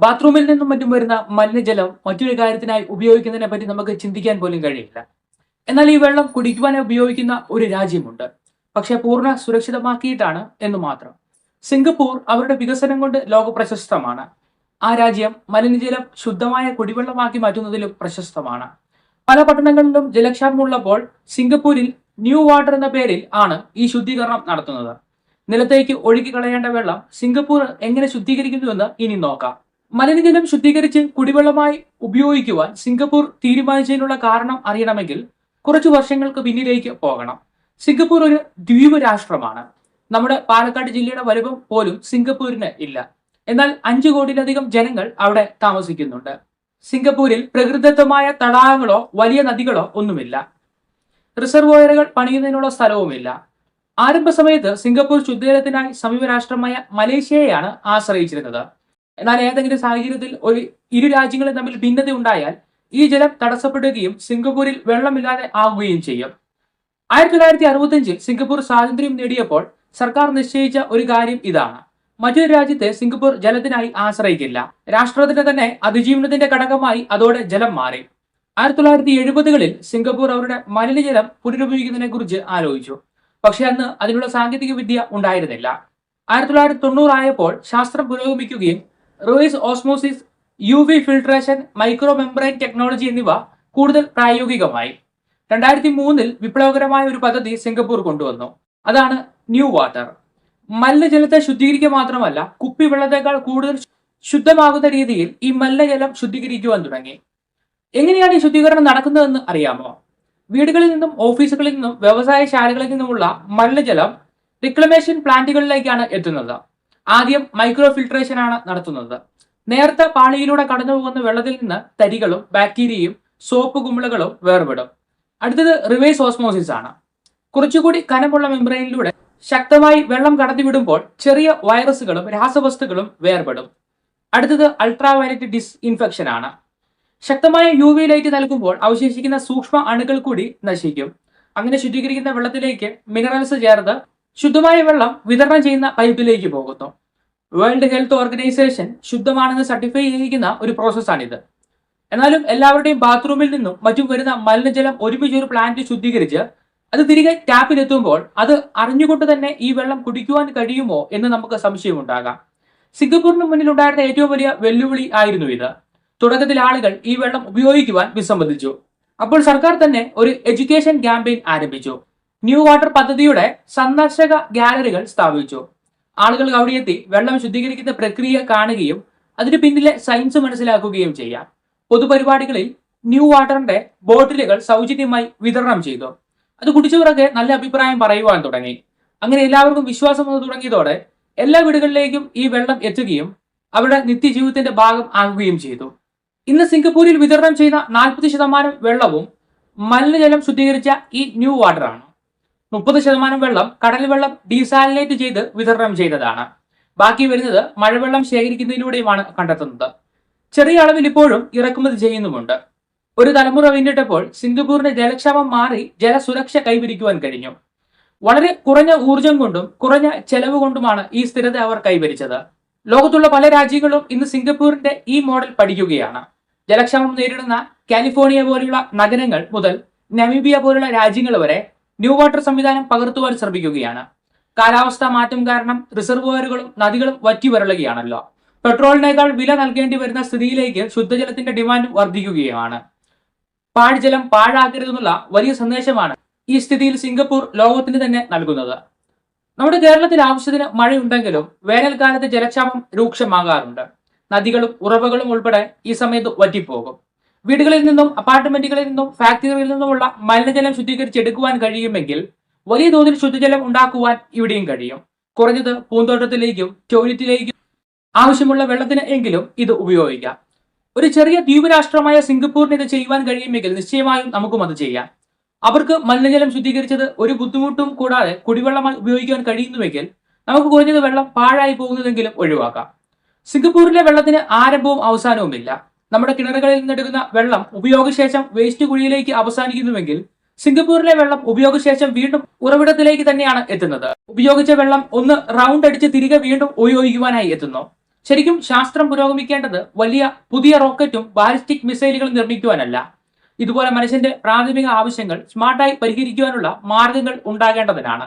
ബാത്റൂമിൽ നിന്നും മറ്റും വരുന്ന മലിനജലം മറ്റൊരു കാര്യത്തിനായി ഉപയോഗിക്കുന്നതിനെ പറ്റി നമുക്ക് ചിന്തിക്കാൻ പോലും കഴിയില്ല. എന്നാൽ ഈ വെള്ളം കുടിക്കുവാനായി ഉപയോഗിക്കുന്ന ഒരു രാജ്യമുണ്ട്. പക്ഷേ പൂർണ സുരക്ഷിതമാക്കിയിട്ടാണ് എന്ന് മാത്രം. സിംഗപ്പൂർ അവരുടെ വികസനം കൊണ്ട് ലോക പ്രശസ്തമാണ്. ആ രാജ്യം മലിനജലം ശുദ്ധമായ കുടിവെള്ളമാക്കി മാറ്റുന്നതിലും പ്രശസ്തമാണ്. പല പട്ടണങ്ങളിലും ജലക്ഷാമമുള്ളപ്പോൾ സിംഗപ്പൂരിൽ ന്യൂ വാട്ടർ എന്ന പേരിൽ ആണ് ഈ ശുദ്ധീകരണം നടത്തുന്നത്. നിലത്തേക്ക് ഒഴുകി കളയേണ്ട വെള്ളം സിംഗപ്പൂർ എങ്ങനെ ശുദ്ധീകരിക്കുന്നുവെന്ന് ഇനി നോക്കാം. മലിനജലം ശുദ്ധീകരിച്ച് കുടിവെള്ളമായി ഉപയോഗിക്കുവാൻ സിംഗപ്പൂർ തീരുമാനിച്ചതിനുള്ള കാരണം അറിയണമെങ്കിൽ കുറച്ചു വർഷങ്ങൾക്ക് പിന്നിലേക്ക് പോകണം. സിംഗപ്പൂർ ഒരു ദ്വീപ് രാഷ്ട്രമാണ്. നമ്മുടെ പാലക്കാട് ജില്ലയുടെ വലുപ്പം പോലും സിംഗപ്പൂരിന് ഇല്ല. എന്നാൽ അഞ്ചു കോടിയിലധികം ജനങ്ങൾ അവിടെ താമസിക്കുന്നുണ്ട്. സിംഗപ്പൂരിൽ പ്രകൃതിദത്തമായ തടാകങ്ങളോ വലിയ നദികളോ ഒന്നുമില്ല. റിസർവോയറുകൾ പണിയുന്നതിനുള്ള സ്ഥലവുമില്ല. ആരംഭ സമയത്ത് സിംഗപ്പൂർ ശുദ്ധജലത്തിനായി സമീപ രാഷ്ട്രമായ മലേഷ്യയെയാണ് ആശ്രയിച്ചിരുന്നത്. എന്നാൽ ഏതെങ്കിലും സാഹചര്യത്തിൽ ഒരു ഇരു രാജ്യങ്ങളും തമ്മിൽ ഭിന്നത ഉണ്ടായാൽ ഈ ജലം തടസ്സപ്പെടുകയും സിംഗപ്പൂരിൽ വെള്ളമില്ലാതെ ആവുകയും ചെയ്യും. ആയിരത്തി തൊള്ളായിരത്തി അറുപത്തിയഞ്ചിൽ സിംഗപ്പൂർ സ്വാതന്ത്ര്യം നേടിയപ്പോൾ സർക്കാർ നിശ്ചയിച്ച ഒരു കാര്യം ഇതാണ്. മറ്റൊരു രാജ്യത്തെ സിംഗപ്പൂർ ജലത്തിനായി ആശ്രയിക്കില്ല. രാഷ്ട്രത്തിന്റെ തന്നെ അതിജീവനത്തിന്റെ ഘടകമായി അതോടെ ജലം മാറി. ആയിരത്തി തൊള്ളായിരത്തി എഴുപതുകളിൽ സിംഗപ്പൂർ അവരുടെ മലിനജലം പുനരുപയോഗിക്കുന്നതിനെ കുറിച്ച് ആലോചിച്ചു. പക്ഷെ അന്ന് അതിനുള്ള സാങ്കേതിക വിദ്യ ഉണ്ടായിരുന്നില്ല. ആയിരത്തി തൊള്ളായിരത്തി തൊണ്ണൂറായപ്പോൾ ശാസ്ത്രം പുരോഗമിക്കുകയും reverse osmosis U V filtration micro membrane technology എന്നിവ കൂടുതൽ പ്രായോഗികമായി. രണ്ടായിരത്തി മൂന്നിൽ വിപ്ലവകരമായ ഒരു പദ്ധതി സിംഗപ്പൂർ കൊണ്ടുവന്നു. അതാണ് ന്യൂ വാട്ടർ. മലിനജലത്തെ ശുദ്ധീകരിക്കുക മാത്രമല്ല കുപ്പിവെള്ളത്തേക്കാൾ കൂടുതൽ ശുദ്ധമാകുന്ന രീതിയിൽ ഈ മലിനജലം ശുദ്ധീകരിക്കുവാൻ തുടങ്ങി. എങ്ങനെയാണ് ഈ ശുദ്ധീകരണം നടക്കുന്നതെന്ന് അറിയാമോ? വീടുകളിൽ നിന്നും ഓഫീസുകളിൽ നിന്നും വ്യവസായശാലകളിൽ നിന്നുമുള്ള മലിനജലം റിക്ലമേഷൻ പ്ലാന്റുകളിലേക്കാണ് എത്തുന്നത്. ആദ്യം മൈക്രോ ഫിൽട്രേഷൻ ആണ് നടത്തുന്നത്. നേർത്ത പാളിയിലൂടെ കടന്നു പോകുന്ന വെള്ളത്തിൽ നിന്ന് തരികളും ബാക്ടീരിയയും സോപ്പ് കുമിളകളും വേർപെടും. അടുത്തത് റിവേഴ്സ് ഓസ്മോസിസ് ആണ്. കുറച്ചുകൂടി കനമുള്ള മെംബ്രെയിനിലൂടെ ശക്തമായി വെള്ളം കടത്തിവിടുമ്പോൾ ചെറിയ വൈറസുകളും രാസവസ്തുക്കളും വേർപെടും. അടുത്തത് അൾട്രാവയലറ്റ് ഡിസ് ഇൻഫെക്ഷൻ ആണ്. ശക്തമായ യു വി ലൈറ്റ് നൽകുമ്പോൾ അവശേഷിക്കുന്ന സൂക്ഷ്മ അണുക്കൾ കൂടി നശിക്കും. അങ്ങനെ ശുദ്ധീകരിക്കുന്ന വെള്ളത്തിലേക്ക് മിനറൽസ് ചേർത്ത് ശുദ്ധമായ വെള്ളം വിതരണം ചെയ്യുന്ന പൈപ്പിലേക്ക് പോകുന്നു. വേൾഡ് ഹെൽത്ത് ഓർഗനൈസേഷൻ ശുദ്ധമാണെന്ന് സർട്ടിഫൈ ചെയ്തിരിക്കുന്ന ഒരു പ്രോസസ്സാണിത്. എന്നാലും എല്ലാവരുടെയും ബാത്റൂമിൽ നിന്നും മറ്റും വരുന്ന മലിനജലം ഒരുമിച്ച് ഒരു പ്ലാന്റ് ശുദ്ധീകരിച്ച് അത് തിരികെ ടാപ്പിലെത്തുമ്പോൾ അത് അറിഞ്ഞുകൊണ്ട് തന്നെ ഈ വെള്ളം കുടിക്കുവാൻ കഴിയുമോ എന്ന് നമുക്ക് സംശയമുണ്ടാകാം. സിംഗപ്പൂരിന് മുന്നിൽ ഉണ്ടായിരുന്ന ഏറ്റവും വലിയ വെല്ലുവിളി ആയിരുന്നു ഇത്. തുടക്കത്തിൽ ആളുകൾ ഈ വെള്ളം ഉപയോഗിക്കുവാൻ വിസമ്മതിച്ചു. അപ്പോൾ സർക്കാർ തന്നെ ഒരു എഡ്യൂക്കേഷൻ ക്യാമ്പയിൻ ആരംഭിച്ചു. ന്യൂ വാട്ടർ പദ്ധതിയുടെ സന്ദർശക ഗാലറികൾ സ്ഥാപിച്ചു. ആളുകൾ അവിടെ എത്തി വെള്ളം ശുദ്ധീകരിക്കുന്ന പ്രക്രിയ കാണുകയും അതിന് പിന്നിലെ സയൻസ് മനസ്സിലാക്കുകയും ചെയ്യാം. പൊതുപരിപാടികളിൽ ന്യൂ വാട്ടറിന്റെ ബോട്ടിലുകൾ സൗജന്യമായി വിതരണം ചെയ്തു. അത് കുടിച്ചവരൊക്കെ നല്ല അഭിപ്രായം പറയുവാൻ തുടങ്ങി. അങ്ങനെ എല്ലാവർക്കും വിശ്വാസം വന്നു തുടങ്ങിയതോടെ എല്ലാ വീടുകളിലേക്കും ഈ വെള്ളം എത്തുകയും അവരുടെ നിത്യജീവിതത്തിന്റെ ഭാഗം ആകുകയും ചെയ്തു. ഇന്ന് സിംഗപ്പൂരിൽ വിതരണം ചെയ്യുന്ന നാൽപ്പത് ശതമാനം വെള്ളവും മലിനജലം ശുദ്ധീകരിച്ച ഈ ന്യൂ വാട്ടറാണ്. മുപ്പത് ശതമാനം വെള്ളം കടൽ വെള്ളം ഡീസാലിനേറ്റ് ചെയ്ത് വിതരണം ചെയ്തതാണ്. ബാക്കി വരുന്നത് മഴവെള്ളം ശേഖരിക്കുന്നതിലൂടെയുമാണ് കണ്ടെത്തുന്നത്. ചെറിയ അളവിൽ ഇപ്പോഴും ഇറക്കുമതി ചെയ്യുന്നുമുണ്ട്. ഒരു തലമുറ പിന്നിട്ടപ്പോൾ സിംഗപ്പൂരിന്റെ ജലക്ഷാമം മാറി ജലസുരക്ഷ കൈവരിക്കുവാൻ കഴിഞ്ഞു. വളരെ കുറഞ്ഞ ഊർജം കൊണ്ടും കുറഞ്ഞ ചെലവ് കൊണ്ടുമാണ് ഈ സ്ഥിരത അവർ കൈവരിച്ചത്. ലോകത്തുള്ള പല രാജ്യങ്ങളും ഇന്ന് സിംഗപ്പൂരിന്റെ ഈ മോഡൽ പഠിക്കുകയാണ്. ജലക്ഷാമം നേരിടുന്ന കാലിഫോർണിയ പോലെയുള്ള നഗരങ്ങൾ മുതൽ നമീബിയ പോലുള്ള രാജ്യങ്ങൾ വരെ ന്യൂ വാട്ടർ സംവിധാനം പകർത്തുവാൻ ശ്രമിക്കുകയാണ്. കാലാവസ്ഥാ മാറ്റം കാരണം റിസർവോയറുകളും നദികളും വറ്റി വരളുകയാണല്ലോ. പെട്രോളിനേക്കാൾ വില നൽകേണ്ടി വരുന്ന സ്ഥിതിയിലേക്ക് ശുദ്ധജലത്തിന്റെ ഡിമാൻഡ് വർദ്ധിക്കുകയുമാണ് പാഴ്ജലം പാഴാക്കരുതെന്നുള്ള വലിയ സന്ദേശമാണ് ഈ സ്ഥിതിയിൽ സിംഗപ്പൂർ ലോകത്തിന് തന്നെ നൽകുന്നത്. നമ്മുടെ കേരളത്തിൽ ആവശ്യത്തിന് മഴയുണ്ടെങ്കിലും വേനൽക്കാലത്ത് ജലക്ഷാമം രൂക്ഷമാകാറുണ്ട്. നദികളും ഉറവകളും ഉൾപ്പെടെ ഈ സമയത്ത് വറ്റിപ്പോകും. വീടുകളിൽ നിന്നും അപ്പാർട്ട്മെന്റുകളിൽ നിന്നും ഫാക്ടറികളിൽ നിന്നുമുള്ള മലിനജലം ശുദ്ധീകരിച്ചെടുക്കുവാൻ കഴിയുമെങ്കിൽ വലിയ തോതിൽ ശുദ്ധജലം ഉണ്ടാക്കുവാൻ ഇവിടെയും കഴിയും. കുറഞ്ഞത് പൂന്തോട്ടത്തിലേക്കും ടോയ്ലറ്റിലേക്കും ആവശ്യമുള്ള വെള്ളത്തിന് എങ്കിലും ഇത് ഉപയോഗിക്കാം. ഒരു ചെറിയ ദ്വീപ് രാഷ്ട്രമായ സിംഗപ്പൂരിന് ഇത് ചെയ്യുവാൻ കഴിയുമെങ്കിൽ നിശ്ചയമായും നമുക്കും അത് ചെയ്യാം. അവർക്ക് മലിനജലം ശുദ്ധീകരിച്ചത് ഒരു ബുദ്ധിമുട്ടും കൂടാതെ കുടിവെള്ളമായി ഉപയോഗിക്കാൻ കഴിയുന്നുവെങ്കിൽ നമുക്ക് കുറഞ്ഞത് വെള്ളം പാഴായി പോകുന്നതെങ്കിലും ഒഴിവാക്കാം. സിംഗപ്പൂരിലെ വെള്ളത്തിന് ആരംഭവും അവസാനവുമില്ല. നമ്മുടെ കിണറുകളിൽ നിന്നെടുക്കുന്ന വെള്ളം ഉപയോഗശേഷം വേസ്റ്റ് കുഴിയിലേക്ക് അവസാനിക്കുന്നുവെങ്കിൽ സിംഗപ്പൂരിലെ വെള്ളം ഉപയോഗശേഷം വീണ്ടും ഉറവിടത്തിലേക്ക് തന്നെയാണ് എത്തുന്നത്. ഉപയോഗിച്ച വെള്ളം ഒന്ന് റൗണ്ട് അടിച്ച് തിരികെ വീണ്ടും ഉപയോഗിക്കുവാനായി എത്തുന്നു. ശരിക്കും ശാസ്ത്രം പുരോഗമിക്കേണ്ടത് വലിയ പുതിയ റോക്കറ്റും ബാലിസ്റ്റിക് മിസൈലുകളും നിർമ്മിക്കുവാനല്ല. ഇതുപോലെ മനുഷ്യന്റെ പ്രാഥമിക ആവശ്യങ്ങൾ സ്മാർട്ടായി പരിഹരിക്കുവാനുള്ള മാർഗങ്ങൾ ഉണ്ടാകേണ്ടതിനാണ്.